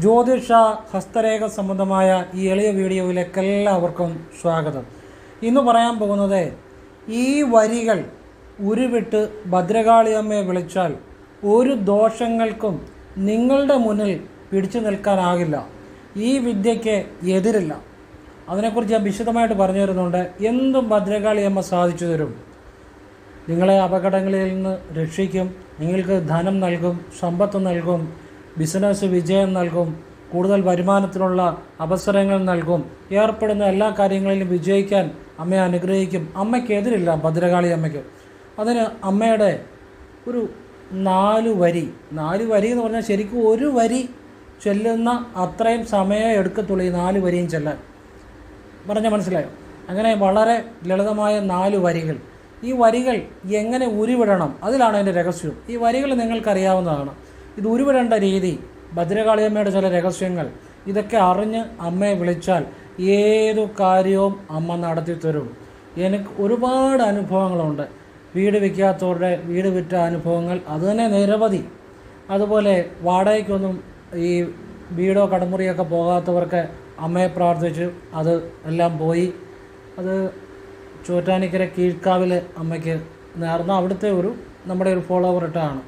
ജ്യോതിഷ ഹസ്തരേഖ സംബന്ധമായ ഈ എളിയ വീഡിയോയിലേക്ക് എല്ലാവർക്കും സ്വാഗതം. ഇന്ന് പറയാൻ പോകുന്നത് ഈ വരികൾ ഉരുവിട്ട് ഭദ്രകാളിയമ്മയെ വിളിച്ചാൽ ഒരു ദോഷങ്ങൾക്കും നിങ്ങളുടെ മുന്നിൽ പിടിച്ചു നിൽക്കാനാകില്ല. ഈ വിദ്യയ്ക്ക് എതിരില്ല. അതിനെക്കുറിച്ച് ഞാൻ വിശദമായിട്ട് പറഞ്ഞു തരുന്നുണ്ട്. എന്തും ഭദ്രകാളിയമ്മ സാധിച്ചു തരും. നിങ്ങളെ അപകടങ്ങളിൽ നിന്ന് രക്ഷിക്കും. നിങ്ങൾക്ക് ധനം നൽകും സമ്പത്ത് നൽകും. ബിസിനസ് വിജയം നൽകും കൂടുതൽ വരുമാനത്തിനുള്ള അവസരങ്ങൾ നൽകും. ഏർപ്പെടുന്ന എല്ലാ കാര്യങ്ങളിലും വിജയിക്കാൻ അമ്മയെ അനുഗ്രഹിക്കും. അമ്മയ്ക്കെതിരില്ല ഭദ്രകാളി അമ്മയ്ക്ക്. അതിന് അമ്മയുടെ ഒരു നാല് വരി. നാല് വരി എന്ന് പറഞ്ഞാൽ ശരിക്കും ഒരു വരി ചൊല്ലുന്ന അത്രയും സമയം എടുക്കത്തുള്ളൂ ഈ നാല് വരിയും ചെല്ലാൻ. പറഞ്ഞ മനസ്സിലായോ? അങ്ങനെ വളരെ ലളിതമായ നാല് വരികൾ. ഈ വരികൾ എങ്ങനെ ഉരുവിടണം? അതിലാണ് അതിന്റെ രഹസ്യം. ഈ വരികൾ നിങ്ങൾക്കറിയാവുന്നതാണ്. ഇത് ഉരുവിടേണ്ട രീതി. ഭദ്രകാളിയമ്മയുടെ ചില രഹസ്യങ്ങൾ. ഇതൊക്കെ അറിഞ്ഞ് അമ്മയെ വിളിച്ചാൽ ഏതു കാര്യവും അമ്മ നടത്തി തരും. എനിക്ക് ഒരുപാട് അനുഭവങ്ങളുണ്ട്. വീട് വിൽക്കാത്തവരുടെ വീട് വിറ്റ അനുഭവങ്ങൾ അത് തന്നെ നിരവധി. അതുപോലെ വാടകയ്ക്കൊന്നും ഈ വീടോ കടമുറിയൊക്കെ പോകാത്തവർക്ക് അമ്മയെ പ്രാർത്ഥിച്ചു അത് എല്ലാം പോയി. അത് ചോറ്റാനിക്കര കീഴ്ക്കാവിൽ അമ്മയ്ക്ക് നേർന്ന അവിടുത്തെ ഒരു നമ്മുടെ ഒരു ഫോളോവർ ഇട്ടാണ്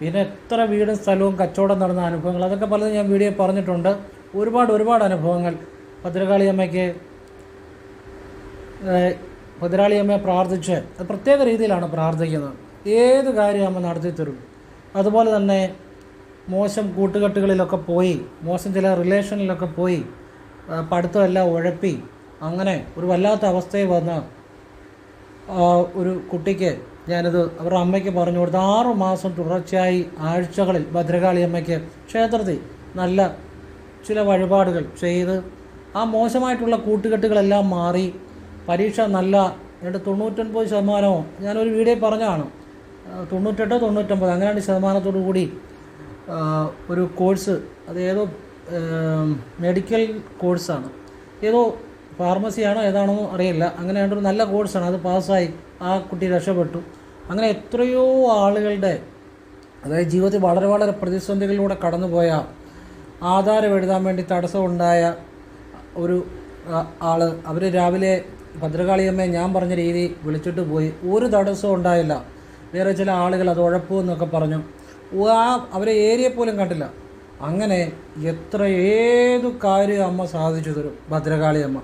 പിന്നെ എത്ര വീടും സ്ഥലവും കച്ചവടം നടന്ന അനുഭവങ്ങൾ അതൊക്കെ പലതും ഞാൻ വീഡിയോ പറഞ്ഞിട്ടുണ്ട്. ഒരുപാട് ഒരുപാട് അനുഭവങ്ങൾ. ഭദ്രകാളി അമ്മയ്ക്ക് ഭദ്രകാളി അമ്മയെ പ്രാർത്ഥിച്ച് അത് പ്രത്യേക രീതിയിലാണ് പ്രാർത്ഥിക്കുന്നത്. ഏത് കാര്യം അമ്മ നടത്തി തരും? അതുപോലെ തന്നെ മോശം കൂട്ടുകെട്ടുകളിലൊക്കെ പോയി മോശം ചില റിലേഷനിലൊക്കെ പോയി പഠിത്തമെല്ലാം ഉഴപ്പി അങ്ങനെ ഒരു വല്ലാത്ത അവസ്ഥയിൽ വന്ന് ഒരു കുട്ടിക്ക് ഞാനത് അവരുടെ അമ്മയ്ക്ക് പറഞ്ഞു കൊടുത്ത് ആറു മാസം തുടർച്ചയായി ആഴ്ചകളിൽ ഭദ്രകാളി അമ്മയ്ക്ക് ക്ഷേത്രത്തിൽ നല്ല ചില വഴിപാടുകൾ ചെയ്ത് ആ മോശമായിട്ടുള്ള കൂട്ടുകെട്ടുകളെല്ലാം മാറി പരീക്ഷ നല്ല എന്റെ തൊണ്ണൂറ്റൊൻപത് ശതമാനമോ ഞാനൊരു വീഡിയോ പറഞ്ഞതാണ്. തൊണ്ണൂറ്റെട്ടോ തൊണ്ണൂറ്റൊമ്പത് അങ്ങനെ ശതമാനത്തോടു കൂടി ഒരു കോഴ്സ് അത് ഏതോ മെഡിക്കൽ കോഴ്സാണ്. ഏതോ ഫാർമസിയാണോ ഏതാണോ അറിയില്ല. അങ്ങനെ ഒരു നല്ല കോഴ്സാണ്. അത് പാസ്സായി ആ കുട്ടി രക്ഷപ്പെട്ടു. അങ്ങനെ എത്രയോ ആളുകളുടെ അതായത് ജീവിതത്തിൽ വളരെ വളരെ പ്രതിസന്ധികളിലൂടെ കടന്നുപോയ ആധാരം എഴുതാൻ വേണ്ടി തടസ്സമുണ്ടായ ഒരു ആൾ അവർ രാവിലെ ഭദ്രകാളിയമ്മയെ ഞാൻ പറഞ്ഞ രീതി വിളിച്ചിട്ട് പോയി. ഒരു തടസ്സവും ഉണ്ടായില്ല. വേറെ ചില ആളുകൾ അത് ഉഴപ്പുമെന്നൊക്കെ പറഞ്ഞു. ആ അവരെ ഏരിയ പോലും കണ്ടില്ല. അങ്ങനെ എത്ര ഏതു കാര്യം അമ്മ സാധിച്ചു തരും ഭദ്രകാളിയമ്മ.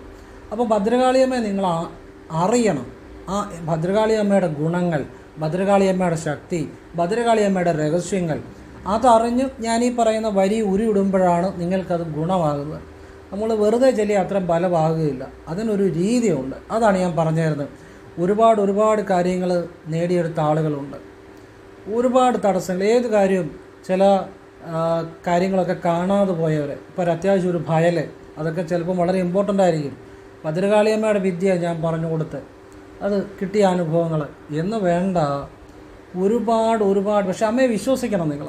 അപ്പോൾ ഭദ്രകാളി അമ്മയെ നിങ്ങൾ അറിയണം. ആ ഭദ്രകാളിയമ്മയുടെ ഗുണങ്ങൾ ഭദ്രകാളി അമ്മയുടെ ശക്തി ഭദ്രകാളിയമ്മയുടെ രഹസ്യങ്ങൾ. അതറിഞ്ഞ് ഞാൻ ഈ പറയുന്ന വരി ഉരുവിടുമ്പോഴാണ് നിങ്ങൾക്കത് ഗുണമാകുന്നത്. നമ്മൾ വെറുതെ ചെല്ലി അത്ര ബലമാകുകയില്ല അതിനൊരു രീതിയുണ്ട്. അതാണ് ഞാൻ പറഞ്ഞിരുന്നത്. ഒരുപാട് ഒരുപാട് കാര്യങ്ങൾ നേടിയെടുത്ത ആളുകളുണ്ട്. ഒരുപാട് തടസ്സങ്ങൾ. ഏത് കാര്യവും ചില കാര്യങ്ങളൊക്കെ കാണാതെ പോയവർ ഇപ്പോൾ ഒരു അത്യാവശ്യം ഒരു ഭയൽ അതൊക്കെ ചിലപ്പം വളരെ ഇമ്പോർട്ടന്റ് ആയിരിക്കും. ഭദ്രകാളിയമ്മയുടെ വിദ്യ ഞാൻ പറഞ്ഞു കൊടുത്ത് അത് കിട്ടിയ അനുഭവങ്ങൾ. എന്ന് വേണ്ട ഒരുപാട് ഒരുപാട് പക്ഷെ അമ്മയെ വിശ്വസിക്കണം നിങ്ങൾ.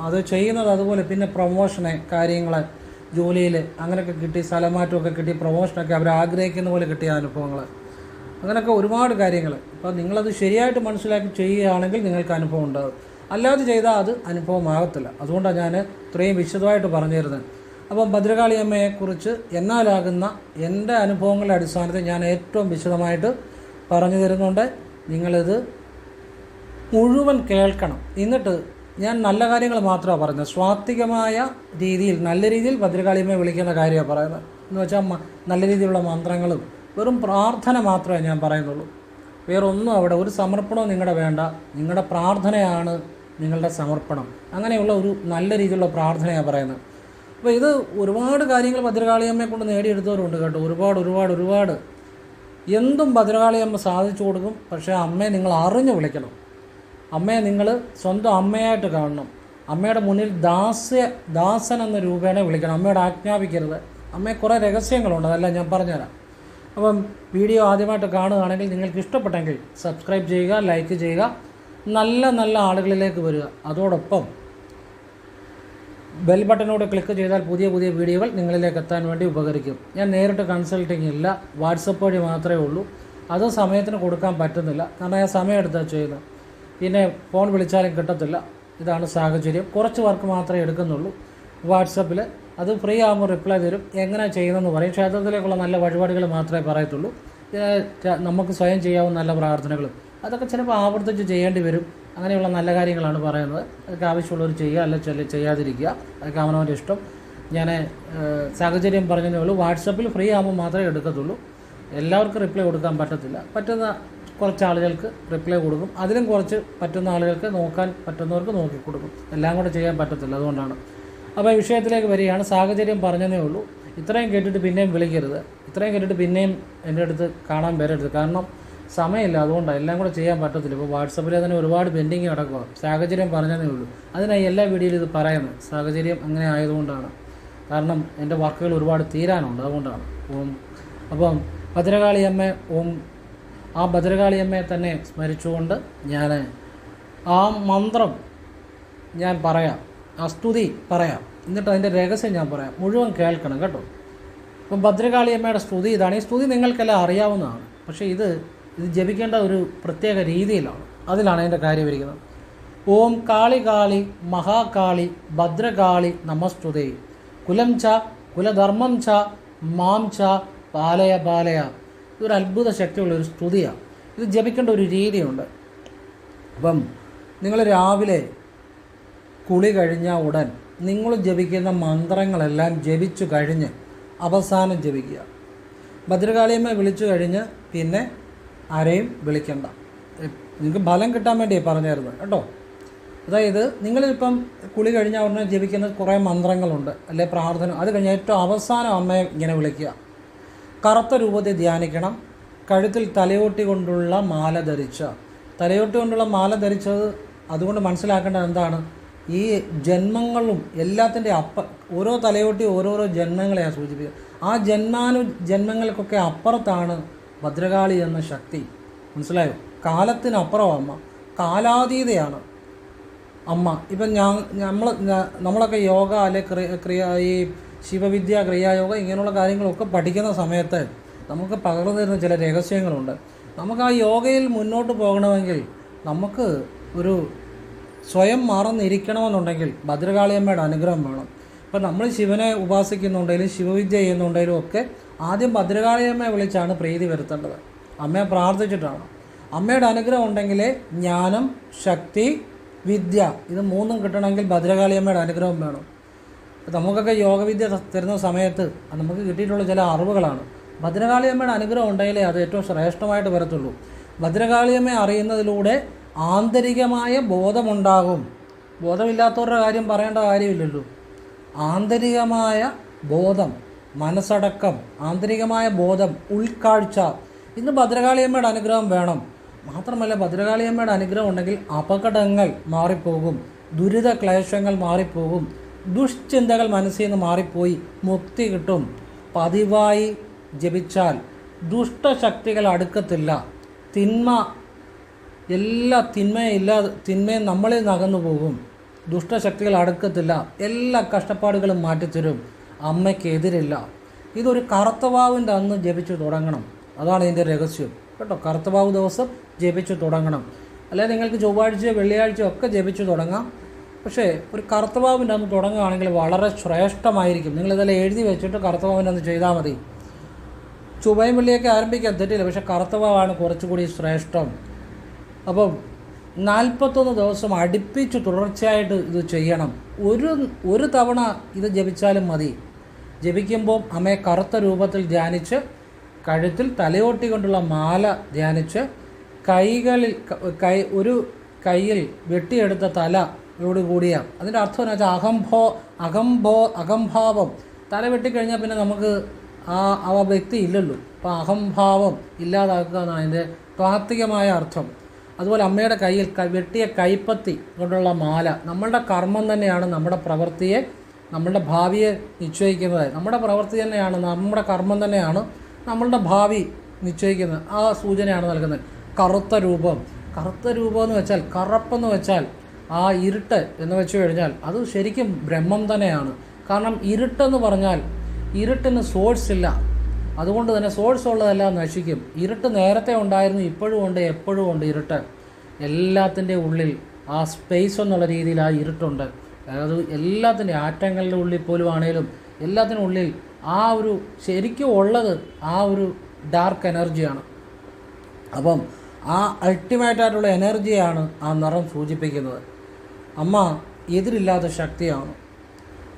അത് ചെയ്യുന്നത് അതുപോലെ പിന്നെ പ്രൊമോഷന് കാര്യങ്ങൾ ജോലിയിൽ അങ്ങനെയൊക്കെ കിട്ടി സ്ഥലമാറ്റമൊക്കെ കിട്ടി പ്രൊമോഷനൊക്കെ അവർ ആഗ്രഹിക്കുന്ന പോലെ കിട്ടിയ അനുഭവങ്ങൾ. അങ്ങനെയൊക്കെ ഒരുപാട് കാര്യങ്ങൾ. അപ്പോൾ നിങ്ങളത് ശരിയായിട്ട് മനസ്സിലാക്കി ചെയ്യുകയാണെങ്കിൽ നിങ്ങൾക്ക് അനുഭവം ഉണ്ടാകും അല്ലാതെ ചെയ്താൽ അത് അനുഭവമാകത്തില്ല. അതുകൊണ്ടാണ് ഞാൻ ഇത്രയും വിശദമായിട്ട് പറഞ്ഞു തരുന്നത് അപ്പം ഭദ്രകാളി അമ്മയെക്കുറിച്ച് എന്നാലാകുന്ന എന്റെ അനുഭവങ്ങളുടെ അടിസ്ഥാനത്തിൽ ഞാൻ ഏറ്റവും വിശദമായിട്ട് പറഞ്ഞു തരുന്നുണ്ട്. നിങ്ങളിത് മുഴുവൻ കേൾക്കണം. എന്നിട്ട് ഞാൻ നല്ല കാര്യങ്ങൾ മാത്രമാണ് പറയുന്നത് സ്വാത്വികമായ രീതിയിൽ നല്ല രീതിയിൽ ഭദ്രകാളിയമ്മയെ വിളിക്കുന്ന കാര്യമാണ് പറയുന്നത്. എന്ന് വെച്ചാൽ നല്ല രീതിയിലുള്ള മന്ത്രങ്ങളും വെറും പ്രാർത്ഥന മാത്രമേ ഞാൻ പറയുന്നുള്ളൂ. വേറെ ഒന്നും അവിടെ ഒരു സമർപ്പണവും നിങ്ങളുടെ വേണ്ട. നിങ്ങളുടെ പ്രാർത്ഥനയാണ് നിങ്ങളുടെ സമർപ്പണം. അങ്ങനെയുള്ള ഒരു നല്ല രീതിയിലുള്ള പ്രാർത്ഥനയാണ് പറയുന്നത്. അപ്പോൾ ഇത് ഒരുപാട് കാര്യങ്ങൾ ഭദ്രകാളിയമ്മയെ കൊണ്ട് നേടിയെടുത്തവരുണ്ട് കേട്ടോ. ഒരുപാട് ഒരുപാട് ഒരുപാട് എന്തും ഭദ്രകാളിയമ്മ സാധിച്ചു കൊടുക്കും. പക്ഷേ അമ്മയെ നിങ്ങൾ അറിഞ്ഞു വിളിക്കണം. അമ്മയെ നിങ്ങൾ സ്വന്തം അമ്മയായിട്ട് കാണണം. അമ്മയുടെ മുന്നിൽ ദാസ്യ ദാസൻ എന്ന രൂപേണ വിളിക്കണം. അമ്മയോട് ആജ്ഞാപിക്കരുത്. അമ്മയെ കുറേ രഹസ്യങ്ങളുണ്ട്. അതെല്ലാം ഞാൻ പറഞ്ഞുതരാം. അപ്പം വീഡിയോ ആദ്യമായിട്ട് കാണുകയാണെങ്കിൽ നിങ്ങൾക്ക് ഇഷ്ടപ്പെട്ടെങ്കിൽ സബ്സ്ക്രൈബ് ചെയ്യുക ലൈക്ക് ചെയ്യുക. നല്ല നല്ല ആളുകളിലേക്ക് വരിക. അതോടൊപ്പം ബെൽ ബട്ടനോട് ക്ലിക്ക് ചെയ്താൽ പുതിയ പുതിയ വീഡിയോകൾ നിങ്ങളിലേക്ക് എത്താൻ വേണ്ടി ഉപകരിക്കും. ഞാൻ നേരിട്ട് കൺസൾട്ടിങ് ഇല്ല വാട്സപ്പ് വഴി മാത്രമേ ഉള്ളൂ. അത് സമയത്തിന് കൊടുക്കാൻ പറ്റുന്നില്ല. കാരണം ഞാൻ സമയം എടുത്താണ് ചെയ്യുന്നത്. പിന്നെ ഫോൺ വിളിച്ചാലും കിട്ടത്തില്ല. ഇതാണ് സാഹചര്യം. കുറച്ച് വർക്ക് മാത്രമേ എടുക്കുന്നുള്ളൂ വാട്സപ്പിൽ അത് ഫ്രീ ആകുമ്പോൾ റിപ്ലൈ തരും. എങ്ങനെ ചെയ്യുന്നതെന്ന് പറയും. ക്ഷേത്രത്തിലേക്കുള്ള നല്ല വഴിപാടുകൾ മാത്രമേ പറയത്തുള്ളൂ. നമുക്ക് സ്വയം ചെയ്യാവുന്ന നല്ല പ്രാർത്ഥനകളും അതൊക്കെ ചിലപ്പോൾ ആവർത്തിച്ച് ചെയ്യേണ്ടി വരും. അങ്ങനെയുള്ള നല്ല കാര്യങ്ങളാണ് പറയുന്നത്. അതൊക്കെ ആവശ്യമുള്ളവർ ചെയ്യുക അല്ല ചില ചെയ്യാതിരിക്കുക. അതൊക്കെ അവനവന്റെ ഇഷ്ടം. ഞാൻ സാഹചര്യം പറഞ്ഞതേ ഉള്ളൂ. വാട്സപ്പിൽ ഫ്രീ ആകുമ്പോൾ മാത്രമേ എടുക്കത്തുള്ളൂ. എല്ലാവർക്കും റിപ്ലൈ കൊടുക്കാൻ പറ്റത്തില്ല. പറ്റുന്ന കുറച്ച് ആളുകൾക്ക് റിപ്ലൈ കൊടുക്കും. അതിലും കുറച്ച് പറ്റുന്ന ആളുകൾക്ക് നോക്കാൻ പറ്റുന്നവർക്ക് നോക്കി കൊടുക്കും. എല്ലാം കൂടെ ചെയ്യാൻ പറ്റത്തില്ല അതുകൊണ്ടാണ്. അപ്പോൾ ഈ വിഷയത്തിലേക്ക് വരികയാണ്. സാഹചര്യം പറഞ്ഞതേ ഉള്ളൂ. ഇത്രയും കേട്ടിട്ട് പിന്നെയും വിളിക്കരുത്. ഇത്രയും കേട്ടിട്ട് പിന്നെയും എന്റെ അടുത്ത് കാണാൻ വരരുത്. കാരണം സമയമില്ല അതുകൊണ്ടാണ്. എല്ലാം കൂടെ ചെയ്യാൻ പറ്റത്തില്ല. ഇപ്പോൾ വാട്സപ്പിൽ തന്നെ ഒരുപാട് പെൻഡിങ് കിടക്കുക സാഹചര്യം പറഞ്ഞതേ ഉള്ളൂ. അതിനായി എല്ലാ വീഡിയോയിലും ഇത് പറയുന്നത് സാഹചര്യം അങ്ങനെ ആയതുകൊണ്ടാണ്. കാരണം എന്റെ വർക്കുകൾ ഒരുപാട് തീരാനുണ്ട്. അതുകൊണ്ടാണ്. ഓം. അപ്പം ഭദ്രകാളിയമ്മ ഓം. ആ ഭദ്രകാളിയമ്മയെ തന്നെ സ്മരിച്ചുകൊണ്ട് ഞാൻ ആ മന്ത്രം ഞാൻ പറയാം. ആ സ്തുതി പറയാം. എന്നിട്ട് അതിന്റെ രഹസ്യം ഞാൻ പറയാം. മുഴുവൻ കേൾക്കണം കേട്ടോ. അപ്പം ഭദ്രകാളിയമ്മയുടെ സ്തുതി ഇതാണ്. ഈ സ്തുതി നിങ്ങൾക്കെല്ലാം അറിയാവുന്നതാണ്. പക്ഷേ ഇത് ഇത് ജപിക്കേണ്ട ഒരു പ്രത്യേക രീതിയിലാണ്. അതിലാണ് അതിന്റെ കാര്യം ഇരിക്കുന്നത്. ഓം കാളി കാളി മഹാകാളി ഭദ്രകാളി നമസ്തുതേ. കുലം ച കുലധർമ്മം ച മാം ച പാലയ പാലയ. ഇതൊരു അത്ഭുത ശക്തിയുള്ള ഒരു സ്തുതിയാണ്. ഇത് ജപിക്കേണ്ട ഒരു രീതിയുണ്ട്. അപ്പം നിങ്ങൾ രാവിലെ കുളി കഴിഞ്ഞ ഉടൻ നിങ്ങൾ ജപിക്കുന്ന മന്ത്രങ്ങളെല്ലാം ജപിച്ചു കഴിഞ്ഞ് അവസാനം ജപിക്കുക. ഭദ്രകാളിയമ്മ വിളിച്ചു കഴിഞ്ഞ് പിന്നെ ആരെയും വിളിക്കണ്ട. നിങ്ങൾക്ക് ഫലം കിട്ടാൻ വേണ്ടി പറഞ്ഞായിരുന്നു കേട്ടോ? അതായത് നിങ്ങളിപ്പം കുളി കഴിഞ്ഞ ഉടനെ ജപിക്കുന്ന കുറേ മന്ത്രങ്ങളുണ്ട് അല്ലെ പ്രാർത്ഥന അത് കഴിഞ്ഞ് ഏറ്റവും അവസാനം അമ്മയെ ഇങ്ങനെ വിളിക്കുക. കറുത്ത രൂപത്തിൽ ധ്യാനിക്കണം കഴുത്തിൽ തലയോട്ടി കൊണ്ടുള്ള മാല ധരിച്ച. തലയോട്ടി കൊണ്ടുള്ള മാല ധരിച്ചത് അതുകൊണ്ട് മനസ്സിലാക്കേണ്ടത് എന്താണ്? ഈ ജന്മങ്ങളും എല്ലാത്തിന്റെ അപ്പ ഓരോ തലയോട്ടി ഓരോരോ ജന്മങ്ങളെയാണ് സൂചിപ്പിക്കുക. ആ ജന്മാനു ജന്മങ്ങൾക്കൊക്കെ അപ്പുറത്താണ് ഭദ്രകാളി എന്ന ശക്തി. മനസ്സിലായോ? കാലത്തിനപ്പുറം അമ്മ കാലാതീതയാണ് അമ്മ. ഇപ്പം ഞാൻ നമ്മൾ നമ്മളൊക്കെ യോഗ അല്ലെ ക്രിയ ക്രിയ ഈ ശിവവിദ്യ ക്രിയായോഗ ഇങ്ങനെയുള്ള കാര്യങ്ങളൊക്കെ പഠിക്കുന്ന സമയത്ത് നമുക്ക് പകർന്നു തരുന്ന ചില രഹസ്യങ്ങളുണ്ട്. നമുക്ക് ആ യോഗയിൽ മുന്നോട്ട് പോകണമെങ്കിൽ നമുക്ക് ഒരു സ്വയം മറന്നിരിക്കണമെന്നുണ്ടെങ്കിൽ ഭദ്രകാളിയമ്മയുടെ അനുഗ്രഹം വേണം. ഇപ്പം നമ്മൾ ശിവനെ ഉപാസിക്കുന്നുണ്ടെങ്കിലും ശിവവിദ്യ ചെയ്യുന്നുണ്ടെങ്കിലും ഒക്കെ ആദ്യം ഭദ്രകാളിയമ്മയെ വിളിച്ചാണ് പ്രീതി വരുത്തേണ്ടത്. അമ്മയെ പ്രാർത്ഥിച്ചിട്ടാണ്. അമ്മയുടെ അനുഗ്രഹം ഉണ്ടെങ്കിലേ ജ്ഞാനം ശക്തി വിദ്യ ഇത് മൂന്നും കിട്ടണമെങ്കിൽ ഭദ്രകാളിയമ്മയുടെ അനുഗ്രഹം വേണം. നമുക്കൊക്കെ യോഗവിദ്യ തരുന്ന സമയത്ത് നമുക്ക് കിട്ടിയിട്ടുള്ള ചില അറിവുകളാണ്. ഭദ്രകാളിയമ്മയുടെ അനുഗ്രഹം ഉണ്ടെങ്കിലേ അത് ഏറ്റവും ശ്രേഷ്ഠമായിട്ട് വരത്തുള്ളൂ. ഭദ്രകാളിയമ്മയെ അറിയുന്നതിലൂടെ ആന്തരികമായ ബോധമുണ്ടാകും. ബോധമില്ലാത്തവരുടെ കാര്യം പറയേണ്ട കാര്യമില്ലല്ലോ. ആന്തരികമായ ബോധം. മനസ്സടക്കം ആന്തരികമായ ബോധം ഉൾക്കാഴ്ച. ഇന്ന് ഭദ്രകാളിയമ്മയുടെ അനുഗ്രഹം വേണം. മാത്രമല്ല ഭദ്രകാളിയമ്മയുടെ അനുഗ്രഹം ഉണ്ടെങ്കിൽ അപകടങ്ങൾ മാറിപ്പോകും. ദുരിത ക്ലേശങ്ങൾ മാറിപ്പോകും. ദുഷ്ചിന്തകൾ മനസ്സിൽ നിന്ന് മാറിപ്പോയി മുക്തി കിട്ടും. പതിവായി ജപിച്ചാൽ ദുഷ്ടശക്തികൾ അടുക്കത്തില്ല. തിന്മ എല്ലാ തിന്മയും ഇല്ലാ തിന്മയും നമ്മളിൽ നിന്ന് അകന്നു പോകും ദുഷ്ടശക്തികൾ അടുക്കത്തില്ല. എല്ലാ കഷ്ടപ്പാടുകളും മാറ്റിത്തരും. അമ്മയ്ക്കെതിരില്ല. ഇതൊരു കറുത്തവാവിന്റെ അന്ന് ജപിച്ചു തുടങ്ങണം. അതാണ് ഇതിന്റെ രഹസ്യം. കേട്ടോ കറുത്തവാവ് ദിവസം ജപിച്ചു തുടങ്ങണം. അല്ലെങ്കിൽ നിങ്ങൾക്ക് ചൊവ്വാഴ്ചയോ വെള്ളിയാഴ്ചയോ ഒക്കെ ജപിച്ചു തുടങ്ങാം. പക്ഷേ ഒരു കറുത്തവാവിന്റെ അന്ന് തുടങ്ങുകയാണെങ്കിൽ വളരെ ശ്രേഷ്ഠമായിരിക്കും. നിങ്ങളിതെല്ലാം എഴുതി വെച്ചിട്ട് കറുത്തവാവിന്റെ അന്ന് ചെയ്താൽ മതി. ചൊവ്വയും വെള്ളിയൊക്കെ ആരംഭിക്കാൻ തെറ്റില്ല പക്ഷേ കറുത്തവാവാണ് കുറച്ചുകൂടി ശ്രേഷ്ഠം. അപ്പം നാൽപ്പത്തൊന്ന് ദിവസം അടുപ്പിച്ച് തുടർച്ചയായിട്ട് ഇത് ചെയ്യണം. ഒരു ഒരു തവണ ഇത് ജപിച്ചാലും മതി. ജപിക്കുമ്പോൾ അമ്മയെ കറുത്ത രൂപത്തിൽ ധ്യാനിച്ച് കഴുത്തിൽ തലയോട്ടി കൊണ്ടുള്ള മാല ധ്യാനിച്ച് കൈകളിൽ ക- ഒരു കയ്യിൽ വെട്ടിയെടുത്ത തലയോട് കൂടിയ അതിന്റെ അർത്ഥം എന്ന് വെച്ചാൽ അഹംഭോ അഹംഭോ അഹംഭാവം തല വെട്ടിക്കഴിഞ്ഞാൽ പിന്നെ നമുക്ക് ആ ആ വ്യക്തി ഇല്ലല്ലോ. അപ്പോൾ അഹംഭാവം ഇല്ലാതാക്കുക എന്നാണ് അതിന്റെ താത്വികമായ അർത്ഥം. അതുപോലെ അമ്മയുടെ കയ്യിൽ വെട്ടിയ കൈപ്പത്തി കൊണ്ടുള്ള മാല നമ്മളുടെ കർമ്മം തന്നെയാണ് നമ്മുടെ പ്രവൃത്തിയെ നമ്മളുടെ ഭാവിയെ നിശ്ചയിക്കുന്നത്. നമ്മുടെ പ്രവൃത്തി തന്നെയാണ് നമ്മുടെ കർമ്മം തന്നെയാണ് നമ്മളുടെ ഭാവി നിശ്ചയിക്കുന്നത്. ആ സൂചനയാണ് നൽകുന്നത്. കറുത്ത രൂപം. കറുത്ത രൂപം എന്ന് വെച്ചാൽ കറുപ്പെന്ന് വെച്ചാൽ ആ ഇരുട്ട് എന്ന് വെച്ച് കഴിഞ്ഞാൽ അത് ശരിക്കും ബ്രഹ്മം തന്നെയാണ്. കാരണം ഇരുട്ടെന്ന് പറഞ്ഞാൽ ഇരുട്ടിന് സോഴ്സ് ഇല്ല. അതുകൊണ്ട് തന്നെ സോഴ്സ് ഉള്ളതെല്ലാം നശിക്കും. ഇരുട്ട് നേരത്തെ ഉണ്ടായിരുന്നു ഇപ്പോഴും ഉണ്ട് എപ്പോഴും ഉണ്ട് ഇരുട്ട്. എല്ലാത്തിന്റെ ഉള്ളിൽ ആ സ്പേസ് എന്നുള്ള രീതിയിൽ ആ ഇരുട്ടുണ്ട്. അത് എല്ലാത്തിന്റെ ആറ്റങ്ങളുടെ ഉള്ളിൽ പോലും ആണേലും എല്ലാത്തിനും ഉള്ളിൽ ആ ഒരു ശരിക്കും ഉള്ളത് ആ ഒരു ഡാർക്ക് എനർജിയാണ് അപ്പം ആ അൾട്ടിമേറ്റായിട്ടുള്ള എനർജിയാണ് ആ നിറം സൂചിപ്പിക്കുന്നത്. അമ്മ എതിരില്ലാത്ത ശക്തിയാണ്.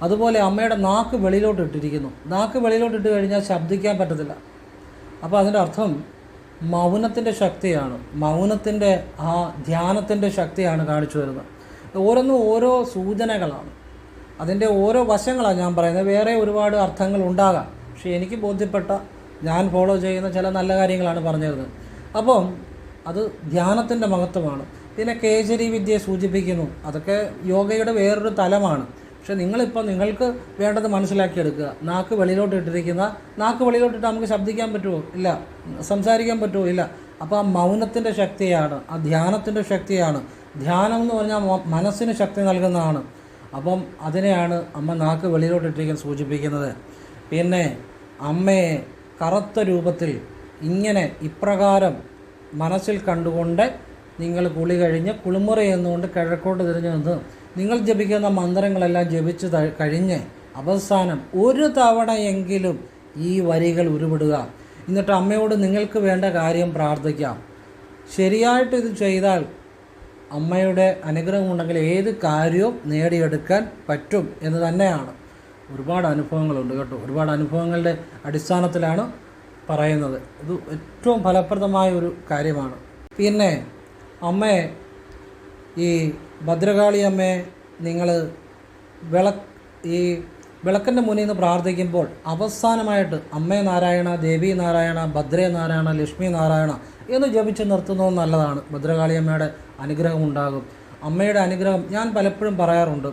അതുപോലെ അമ്മയുടെ നാക്ക് വെളിയിലോട്ട് ഇട്ടിരിക്കുന്നു. നാക്ക് വെളിയിലോട്ട് ഇട്ട് കഴിഞ്ഞാൽ ശബ്ദിക്കാൻ പറ്റത്തില്ല. അപ്പോൾ അതിന്റെ അർത്ഥം മൗനത്തിന്റെ ശക്തിയാണ്. മൗനത്തിന്റെ ആ ധ്യാനത്തിന്റെ ശക്തിയാണ് കാണിച്ചു വരുന്നത് ഓരോന്നും ഓരോ സൂചനകളാണ്. അതിന്റെ ഓരോ വശങ്ങളാണ് ഞാൻ പറയുന്നത്. വേറെ ഒരുപാട് അർത്ഥങ്ങൾ ഉണ്ടാകാം. പക്ഷേ എനിക്ക് ബോധ്യപ്പെട്ട ഞാൻ ഫോളോ ചെയ്യുന്ന ചില നല്ല കാര്യങ്ങളാണ് പറഞ്ഞിരുന്നത് അപ്പം അത് ധ്യാനത്തിന്റെ മഹത്വമാണ്. പിന്നെ കേജരി വിദ്യയെ സൂചിപ്പിക്കുന്നു. അതൊക്കെ യോഗയുടെ വേറൊരു തലമാണ്. പക്ഷെ നിങ്ങളിപ്പോൾ നിങ്ങൾക്ക് വേണ്ടത് മനസ്സിലാക്കിയെടുക്കുക. നാക്ക് വെളിയിലോട്ട് ഇട്ടിരിക്കുന്ന നാക്ക് വെളിയിലോട്ടിട്ട് നമുക്ക് ശബ്ദിക്കാൻ പറ്റുമോ? ഇല്ല. സംസാരിക്കാൻ പറ്റുമോ? ഇല്ല. അപ്പോൾ ആ മൗനത്തിന്റെ ശക്തിയാണ് ആ ധ്യാനത്തിന്റെ ശക്തിയാണ്. ധ്യാനം എന്ന് പറഞ്ഞാൽ മനസ്സിന് ശക്തി നൽകുന്നതാണ്. അപ്പം അതിനെയാണ് അമ്മ നാക്ക് വെളിയിലോട്ടിട്ടിരിക്കാൻ സൂചിപ്പിക്കുന്നത്. പിന്നെ അമ്മയെ കറുത്ത രൂപത്തിൽ ഇങ്ങനെ ഇപ്രകാരം മനസ്സിൽ കണ്ടുകൊണ്ട് നിങ്ങൾ കുളി കഴിഞ്ഞ് കുളിമുറി എന്നുകൊണ്ട് കിഴക്കോട്ട് തിരിഞ്ഞു നിന്ന് നിങ്ങൾ ജപിക്കുന്ന മന്ത്രങ്ങളെല്ലാം ജപിച്ച് കഴിഞ്ഞ് അവസാനം ഒരു തവണയെങ്കിലും ഈ വരികൾ ഉരുവിടുക. എന്നിട്ട് അമ്മയോട് നിങ്ങൾക്ക് വേണ്ട കാര്യം പ്രാർത്ഥിക്കാം. ശരിയായിട്ട് ഇത് ചെയ്താൽ അമ്മയുടെ അനുഗ്രഹം ഉണ്ടെങ്കിൽ ഏത് കാര്യവും നേടിയെടുക്കാൻ പറ്റും എന്ന് തന്നെയാണ്. ഒരുപാട് അനുഭവങ്ങളുണ്ട് കേട്ടോ. ഒരുപാട് അനുഭവങ്ങളുടെ അടിസ്ഥാനത്തിലാണ് പറയുന്നത്. ഇത് ഏറ്റവും ഫലപ്രദമായ ഒരു കാര്യമാണ്. പിന്നെ അമ്മയെ ഈ ഭദ്രകാളി അമ്മയെ നിങ്ങൾ വിള ഈ വിളക്കിന്റെ മുന്നിൽ നിന്ന് പ്രാർത്ഥിക്കുമ്പോൾ അവസാനമായിട്ട് അമ്മേ നാരായണ ദേവി നാരായണ ഭദ്രേ നാരായണ ലക്ഷ്മി നാരായണ എന്ന് ജപിച്ച് നിർത്തുന്നത് നല്ലതാണ്. ഭദ്രകാളിയമ്മയുടെ അനുഗ്രഹം ഉണ്ടാകും. അമ്മയുടെ അനുഗ്രഹം ഞാൻ പലപ്പോഴും പറയാറുണ്ട്.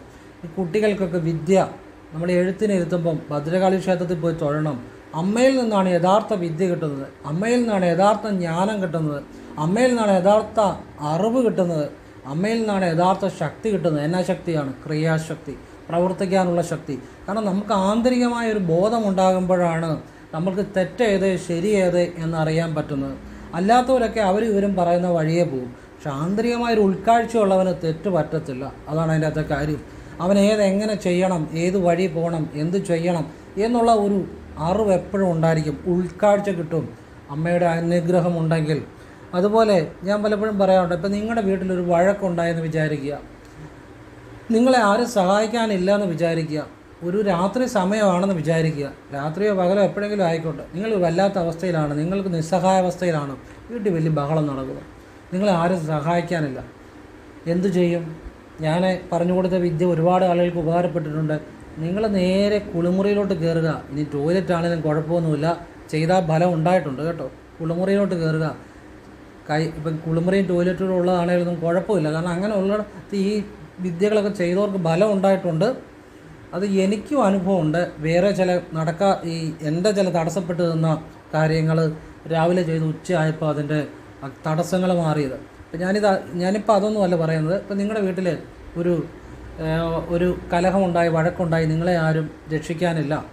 ഈ കുട്ടികൾക്കൊക്കെ വിദ്യ നമ്മൾ എഴുത്തിനിരുത്തുമ്പം ഭദ്രകാളി ക്ഷേത്രത്തിൽ പോയി തൊഴണം. അമ്മയിൽ നിന്നാണ് യഥാർത്ഥ വിദ്യ കിട്ടുന്നത്. അമ്മയിൽ നിന്നാണ് യഥാർത്ഥ ജ്ഞാനം കിട്ടുന്നത്. അമ്മയിൽ നിന്നാണ് യഥാർത്ഥ അറിവ് കിട്ടുന്നത്. അമ്മയിൽ നിന്നാണ് യഥാർത്ഥ ശക്തി കിട്ടുന്നത്. എന്നാ ശക്തിയാണ്? ക്രിയാശക്തി. പ്രവർത്തിക്കാനുള്ള ശക്തി. കാരണം നമുക്ക് ആന്തരികമായ ഒരു ബോധം ഉണ്ടാകുമ്പോഴാണ് നമുക്ക് തെറ്റേത് ശരിയേത് എന്നറിയാൻ പറ്റുന്നത്. അല്ലാത്തവരൊക്കെ അവർ ഇവരും പറയുന്ന വഴിയേ പോകും പക്ഷെ ആന്തരികമായൊരു ഉൾക്കാഴ്ചയുള്ളവന് തെറ്റ് പറ്റത്തില്ല. അതാണ് അതിന്റെ അകത്തെ കാര്യം. അവൻ ഏത് എങ്ങനെ ചെയ്യണം ഏത് വഴി പോകണം എന്ത് ചെയ്യണം എന്നുള്ള ഒരു അറിവ് എപ്പോഴും ഉണ്ടായിരിക്കും. ഉൾക്കാഴ്ച കിട്ടും. അമ്മയുടെ അനുഗ്രഹം ഉണ്ടെങ്കിൽ. അതുപോലെ ഞാൻ പലപ്പോഴും പറയാറുണ്ട് ഇപ്പം നിങ്ങളുടെ വീട്ടിലൊരു വഴക്കുണ്ടായെന്ന് വിചാരിക്കുക. നിങ്ങളെ ആരും സഹായിക്കാനില്ല എന്ന് വിചാരിക്കുക. ഒരു രാത്രി സമയമാണെന്ന് വിചാരിക്കുക. രാത്രിയോ പകലോ എപ്പോഴെങ്കിലും ആയിക്കോട്ടെ. നിങ്ങൾ വല്ലാത്ത അവസ്ഥയിലാണ്. നിങ്ങൾക്ക് നിസ്സഹായാവസ്ഥയിലാണ് വീട്ടിൽ വലിയ ബഹളം നടക്കുക. നിങ്ങളെ ആരും സഹായിക്കാനില്ല. എന്തു ചെയ്യും? ഞാൻ പറഞ്ഞു കൊടുത്ത വിദ്യ ഒരുപാട് ആളുകൾക്ക് ഉപകാരപ്പെട്ടിട്ടുണ്ട്. നിങ്ങൾ നേരെ കുളിമുറിയിലോട്ട് കയറുക. ഇനി ടോയ്ലറ്റ് ആണെങ്കിലും കുഴപ്പമൊന്നുമില്ല. ചെയ്താൽ ഫലം ഉണ്ടായിട്ടുണ്ട് കേട്ടോ. കുളിമുറിയിലോട്ട് കയറുക. കൈ ഇപ്പം കുളിമുറിയും ടോയ്ലറ്റും ഉള്ളതാണെങ്കിലും കുഴപ്പമില്ല. കാരണം അങ്ങനെ ഉള്ള ഈ വിദ്യകളൊക്കെ ചെയ്തവർക്ക് ഫലം ഉണ്ടായിട്ടുണ്ട്. അത് എനിക്കും അനുഭവമുണ്ട്. വേറെ ചില നടക്കാ ഈ എന്റെ ചില തടസ്സപ്പെട്ടു നിന്ന കാര്യങ്ങൾ രാവിലെ ചെയ്ത് ഉച്ചയായപ്പോൾ അതിന്റെ തടസ്സങ്ങൾ മാറിയത്. അപ്പം ഞാനിത് ഞാനിപ്പോൾ അതൊന്നും അല്ല പറയുന്നത്. ഇപ്പം നിങ്ങളുടെ വീട്ടിൽ ഒരു ഒരു കലഹമുണ്ടായി വഴക്കുണ്ടായി നിങ്ങളെ ആരും രക്ഷിക്കാനില്ല.